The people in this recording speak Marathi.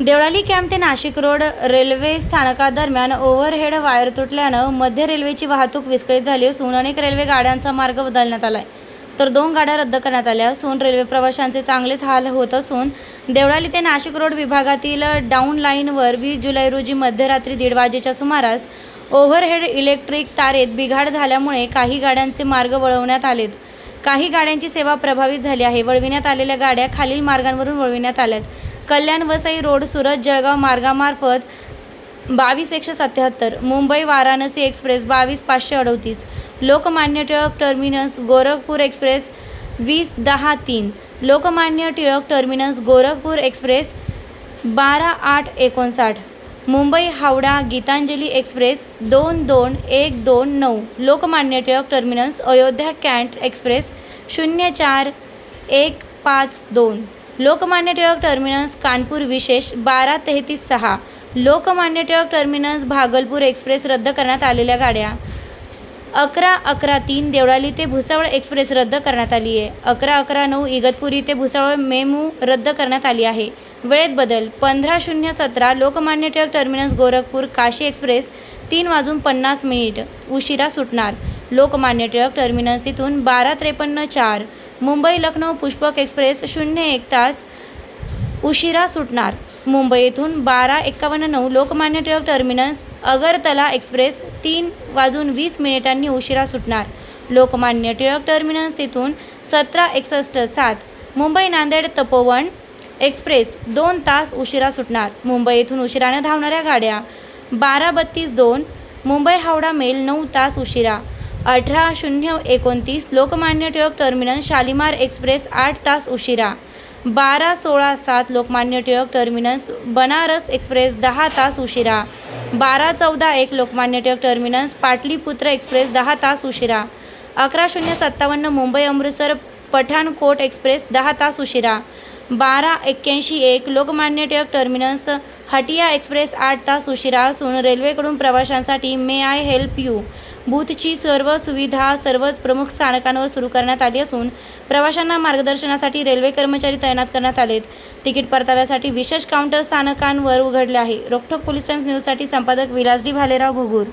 देवळाली कॅम्प ते नाशिक रोड रेल्वे स्थानकादरम्यान ओव्हरहेड वायर तुटल्यानं मध्य रेल्वेची वाहतूक विस्कळीत झाली असून अनेक रेल्वे गाड्यांचा मार्ग बदलण्यात आला आहे तर दोन गाड्या रद्द करण्यात आल्या असून रेल्वे प्रवाशांचे चांगलेच हाल होत असून देवळाली ते नाशिक रोड विभागातील डाऊन लाईनवर वीस जुलै रोजी मध्यरात्री दीड वाजेच्या सुमारास ओव्हरहेड इलेक्ट्रिक तारेत बिघाड झाल्यामुळे काही गाड्यांचे मार्ग वळवण्यात आलेत. काही गाड्यांची सेवा प्रभावित झाली आहे. वळविण्यात आलेल्या गाड्या खालील मार्गांवरून वळविण्यात आल्यात. कल्याण वसई रोड सुरत जळगाव मार्गामार्फत बावीस एकशे सत्याहत्तर मुंबई वाराणसी एक्सप्रेस बावीस पाचशे अडतीस लोकमान्य टिळक टर्मिनस गोरखपूर एक्सप्रेस वीस दहा तीन लोकमान्य टिळक टर्मिनस गोरखपूर एक्सप्रेस बारा आठ एकोणसाठ मुंबई हावडा गीतांजली एक्सप्रेस दोन दोन एक दोन नऊ Lokmanya Tilak terminus Ayodhya cantt express शून्य चार एक पाच दोन. लोकमान्य टिळक टर्मिनस कानपूर विशेष बारा तेहतीस सहा. लोकमान्य टिळक टर्मिनस भागलपूर एक्सप्रेस रद्द करण्यात आलेल्या गाड्या. अकरा अकरा तीन देवळाली ते भुसावळ एक्सप्रेस रद्द करण्यात आली आहे. अकरा अकरा नऊ इगतपुरी ते भुसावळ मेमू रद्द करण्यात आली आहे. वेळेत बदल पंधरा शून्य सतरा लोकमान्य टिळक टर्मिनस गोरखपूर काशी एक्सप्रेस तीन वाजून पन्नास मिनिट. उशिरा सुटणार. लोकमान्य टिळक टर्मिनस इथून बारा त्रेपन्न चार. मुंबई लखनौ पुष्पक एक्सप्रेस शून्य एक तास उशिरा सुटणार. मुंबई येथून बारा एक्कावन्न नऊ लोकमान्य टिळक टर्मिनस अगरतला एक्सप्रेस तीन वाजून वीस मिनिटांनी उशिरा सुटणार. लोकमान्य टिळक टर्मिनस येथून सतरा एकसष्ट सात मुंबई नांदेड तपोवन एक्सप्रेस दोन तास उशिरा सुटणार. मुंबई येथून उशिराने धावणाऱ्या गाड्या बारा बत्तीस दोन मुंबई हावडा मेल नऊ तास उशिरा. अठरा शून्य एकोणतीस लोकमान्य टिळक टर्मिनस शालिमार एक्सप्रेस आठ तास उशिरा. बारा सोळा सात लोकमान्य टिळक टर्मिनस बनारस एक्सप्रेस दहा तास उशिरा. बारा चौदा एक लोकमान्य टिळक टर्मिनस पाटलीपुत्र एक्सप्रेस दहा तास उशिरा. अकरा शून्य सत्तावन्न मुंबई अमृतसर पठाणकोट एक्सप्रेस दहा तास उशिरा. बारा एक्क्याऐंशी एक लोकमान्य टिळक टर्मिनस हटिया एक्सप्रेस आठ तास उशिरा असून रेल्वेकडून प्रवाशांसाठी मे आय हेल्प यू. बूथची सर्व सुविधा सर्वच प्रमुख स्थानकांवर सुरू करण्यात आली असून प्रवाशांना मार्गदर्शनासाठी रेल्वे कर्मचारी तैनात करण्यात आलेत. तिकीट परताव्यासाठी विशेष काउंटर स्थानकांवर उघडले आहे. रोखोक पोलीस टाइम्स न्यूजसाठी संपादक विलासडी भालेराव घुगूर.